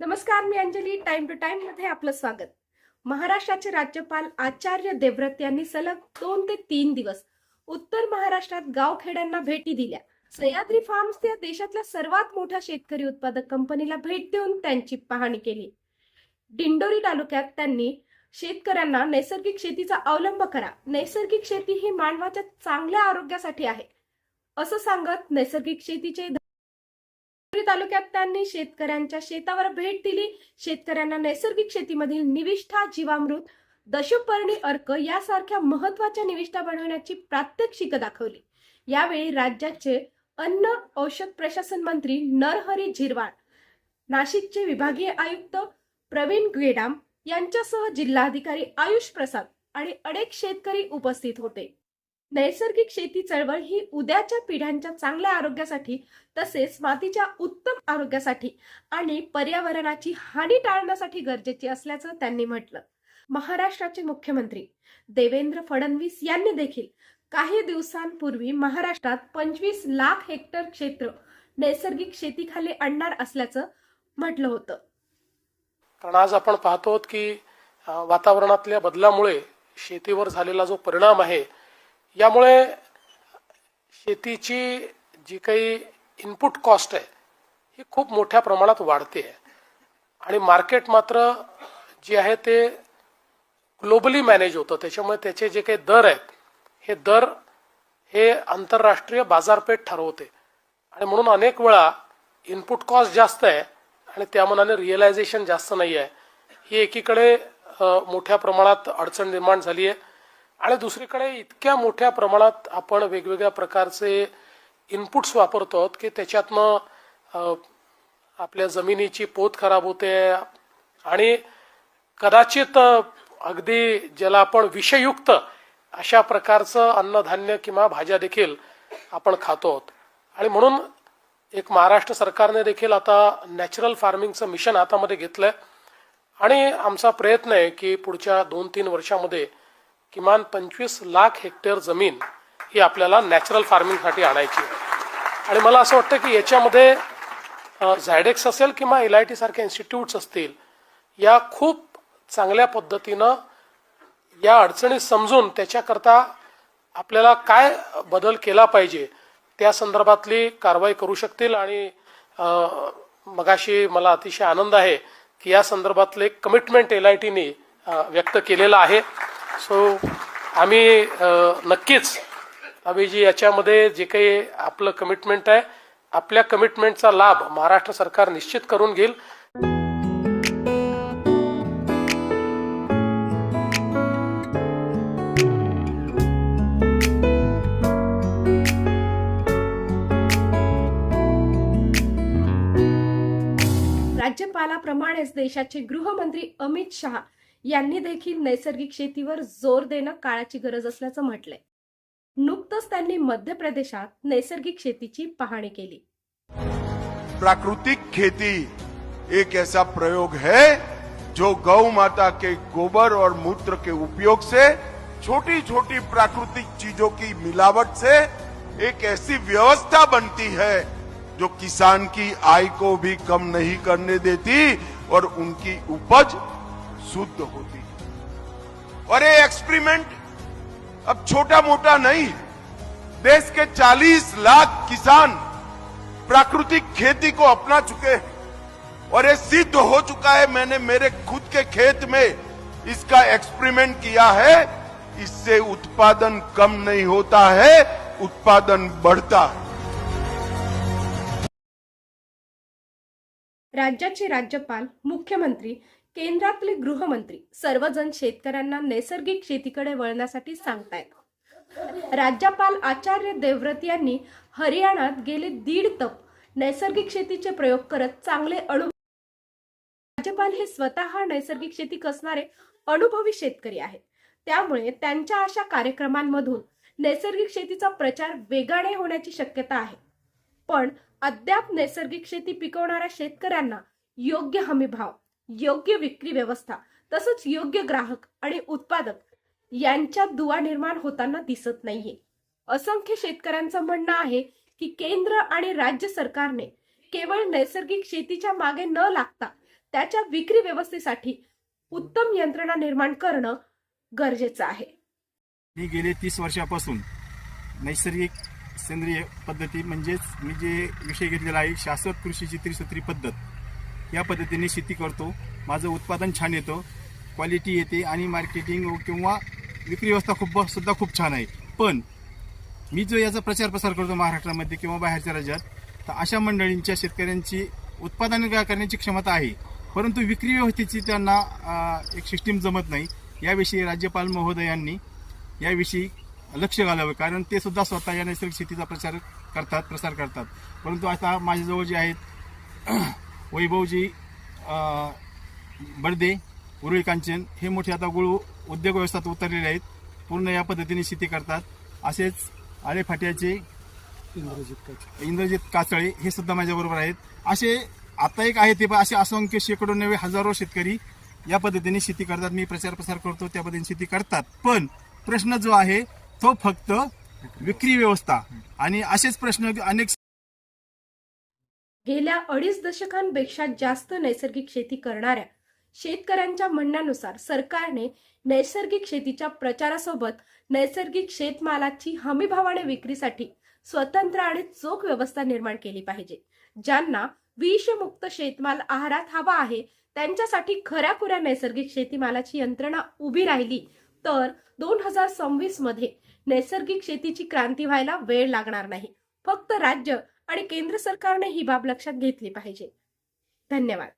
नमस्कार मी Anjali. Time to टाइममध्ये आपलं स्वागत. महाराष्ट्राचे राज्यपाल आचार्य देवव्रत यांनी सलग दोन ते तीन दिवस उत्तर महाराष्ट्रात गावखेड्यांना भेटी दिल्या. सह्याद्री फार्म्स या देशातल्या सर्वात मोठ्या शेतकरी उत्पादक कंपनीला भेट देऊन त्यांची पाहणी केली. दिंडोरी तालुक्यात त्यांनी शेतकऱ्यांना नैसर्गिक शेतीचा अवलंब करा. नैसर्गिक शेती ही मानवाच्या चांगल्या आरोग्यासाठी आहे. असं सांगत नैसर्गिक शेतीचे तालुक्यात त्यांनी शेतकऱ्यांच्या शेतावर भेट दिली. शेतकऱ्यांना नैसर्गिक शेतीमधील निविष्ठा जीवामृत दशपर्णी अर्क यासारख्या महत्त्वाच्या निविष्ठा बनवण्याची प्रात्यक्षिक दाखवली. यावेळी राज्याचे अन्न औषध प्रशासन मंत्री नरहरी झिरवाळ नाशिकचे विभागीय आयुक्त प्रवीण गेडाम यांच्यासह जिल्हाधिकारी आयुष प्रसाद आणि अनेक शेतकरी उपस्थित होते. नैसर्गिक शेती चळवळ ही उद्याच्या पिढ्यांच्या चांगल्या आरोग्यासाठी तसेच मातीच्या उत्तम आरोग्यासाठी आणि पर्यावरणाची हानी टाळण्यासाठी गरजेची असल्याचं त्यांनी म्हटलं. महाराष्ट्राचे मुख्यमंत्री देवेंद्र फडणवीस यांनी देखील काही दिवसांपूर्वी महाराष्ट्रात पंचवीस लाख हेक्टर क्षेत्र नैसर्गिक शेतीखाली आणणार असल्याचं म्हटलं होतं. कारण आज आपण पाहतो की वातावरणातल्या बदलामुळे शेतीवर झालेला जो परिणाम आहे यामुळे शेतीची जी काही इनपुट कॉस्ट आहे ही खूप मोठ्या प्रमाणात वाढते. आहे आणि मार्केट मात्र जे आहे ते ग्लोबली मॅनेज होतं. त्याच्यामुळे त्याचे जे काही दर आहेत हे दर हे आंतरराष्ट्रीय बाजारपेठ ठरवते. आणि म्हणून अनेक वेळा इनपुट कॉस्ट जास्त आहे आणि त्या मनाने रिअलायझेशन जास्त नाही आहे ही एकीकडे मोठ्या प्रमाणात अडचण निर्माण झाली आहे आणि दुसरीकडे इतक्या मोठ्या प्रमाणात आपण वेगवेगळ्या प्रकारचे इनपुट्स वापरतो आहोत की त्याच्यातनं आपल्या जमिनीची पोत खराब होते आणि कदाचित अगदी ज्याला आपण विषयुक्त अशा प्रकारचं अन्नधान्य किंवा भाज्या देखील आपण खातो आहोत. आणि म्हणून एक महाराष्ट्र सरकारने देखील आता नॅचरल फार्मिंगचं मिशन हातामध्ये घेतलंय. आणि आमचा प्रयत्न आहे की पुढच्या दोन तीन वर्षामध्ये किमान पंचवीस लाख हेक्टर जमीन ही आपल्याला नॅचरल फार्मिंगसाठी आणायची आहे. आणि मला असं वाटतं की याच्यामध्ये झायडेक्स असेल किंवा एल आय टी सारख्या इन्स्टिट्यूट्स असतील या खूप चांगल्या पद्धतीनं या अडचणी समजून त्याच्याकरता आपल्याला काय बदल केला पाहिजे त्या संदर्भातली कारवाई करू शकतील. आणि मगाशी मला अतिशय आनंद आहे की या संदर्भातले कमिटमेंट एल आय टीने व्यक्त केलेलं आहे. सो आम्ही नक्कीच अभिजी याच्यामध्ये जे काही आपलं कमिटमेंट आहे आपल्या कमिटमेंटचा लाभ महाराष्ट्र सरकार निश्चित करून घेईल. राज्यपालाप्रमाणेच देशाचे गृहमंत्री अमित शहा यांनी देखील नैसर्गिक शेतीवर ज़ोर देणं काळाची गरज असल्याचं म्हटलंय. नुकतंच त्यांनी मध्य प्रदेशात नैसर्गिक शेतीची पाहणी केली. प्राकृतिक खेती एक ऐसा प्रयोग है जो गौ माता के गोबर और मूत्र के उपयोग से छोटी छोटी प्राकृतिक चीज़ों की मिलावट से एक ऐसी व्यवस्था बनती है जो किसान की आय को भी कम नहीं करने देती और उनकी उपज शुद्ध होती है। और ये एक्सपेरिमेंट अब छोटा मोटा नहीं देश के 40 लाख किसान प्राकृतिक खेती को अपना चुके हैं। और ये सिद्ध हो चुका है, मैंने मेरे खुद के खेत में इसका एक्सपेरिमेंट किया है। इससे उत्पादन कम नहीं होता है, उत्पादन बढ़ता है। राज्याचे राज्यपाल, मुख्यमंत्री केंद्रातले गृहमंत्री सर्वजण शेतकऱ्यांना नैसर्गिक शेतीकडे वळण्यासाठी सांगतायत. राज्यपाल आचार्य देवव्रत यांनी हरियाणात गेले दीड तप नैसर्गिक शेतीचे प्रयोग करत चांगले अनुभव राज्यपाल हे स्वतः नैसर्गिक शेती कसणारे अनुभवी शेतकरी आहेत. त्यामुळे त्यांच्या अशा कार्यक्रमांमधून नैसर्गिक शेतीचा प्रचार वेगाने होण्याची शक्यता आहे. पण अद्याप नैसर्गिक शेती पिकवणाऱ्या शेतकऱ्यांना योग्य हमी भाव योग्य विक्री व्यवस्था तसंच योग्य ग्राहक आणि उत्पादक यांच्यात दुवा निर्माण होताना दिसत नाहीये. असंख्य शेतकऱ्यांचं म्हणणं आहे की केंद्र आणि राज्य सरकारने केवळ नैसर्गिक शेतीच्या मागे न लागता त्याच्या विक्री व्यवस्थेसाठी उत्तम यंत्रणा निर्माण करणं गरजेचं आहे. मी गेले तीस वर्षापासून नैसर्गिक सेंद्रिय पद्धती म्हणजेच मी जे विषय घेतलेला आहे शाश्वत कृषीची त्रिसूत्री पद्धत या पद्धतीने शेती करतो. माझं उत्पादन छान येतं. क्वालिटी येते आणि मार्केटिंग किंवा विक्री व्यवस्था खूप सुद्धा खूप छान आहे. पण मी जो याचा प्रचार प्रसार करतो महाराष्ट्रामध्ये किंवा बाहेरच्या राज्यात तर अशा मंडळींच्या शेतकऱ्यांची उत्पादन करण्याची क्षमता आहे. परंतु विक्री व्यवस्थेची त्यांना एक सिस्टीम जमत नाही. याविषयी राज्यपाल महोदयांनी याविषयी लक्ष घालावं. कारण ते सुद्धा स्वतः या नैसर्गिक शेतीचा प्रचार करतात प्रसार करतात. परंतु आता माझ्याजवळ जे आहेत वैभवजी बडदे उरुळी कांचन हे मोठे आता गुळ उद्योग व्यवस्थात उतरलेले आहेत. पूर्ण या पद्धतीने शेती करतात. असेच आळे फाट्याचे इंद्रजित काचळे. हे सुद्धा माझ्याबरोबर आहेत. असे आता एक आहे ते पण असे असंख्य शेकडो नवे हजारो शेतकरी या पद्धतीने शेती करतात. मी प्रचार प्रसार करतो त्या पद्धतीने शेती करतात. पण प्रश्न जो आहे तो फक्त विक्री व्यवस्था. आणि असेच प्रश्न अनेक गेल्या अडीच दशकांपेक्षा जास्त नैसर्गिक शेती करणाऱ्या शेतकऱ्यांच्या म्हणण्यानुसार सरकारने नैसर्गिक शेतीच्या प्रचारासोबत नैसर्गिक शेतमालाची हमीभावाने विक्रीसाठी स्वतंत्र आणि चोख व्यवस्था निर्माण केली पाहिजे ज्यांना विषमुक्त शेतमाल आहारात हवा आहे त्यांच्यासाठी खऱ्याखुऱ्या नैसर्गिक शेतीमालाची यंत्रणा उभी राहिली तर दोन हजार सव्वीसमध्ये नैसर्गिक शेतीची क्रांती व्हायला वेळ लागणार नाही. फक्त राज्य आणि केंद्र सरकारने ही बाब लक्षात घेतली पाहिजे. धन्यवाद.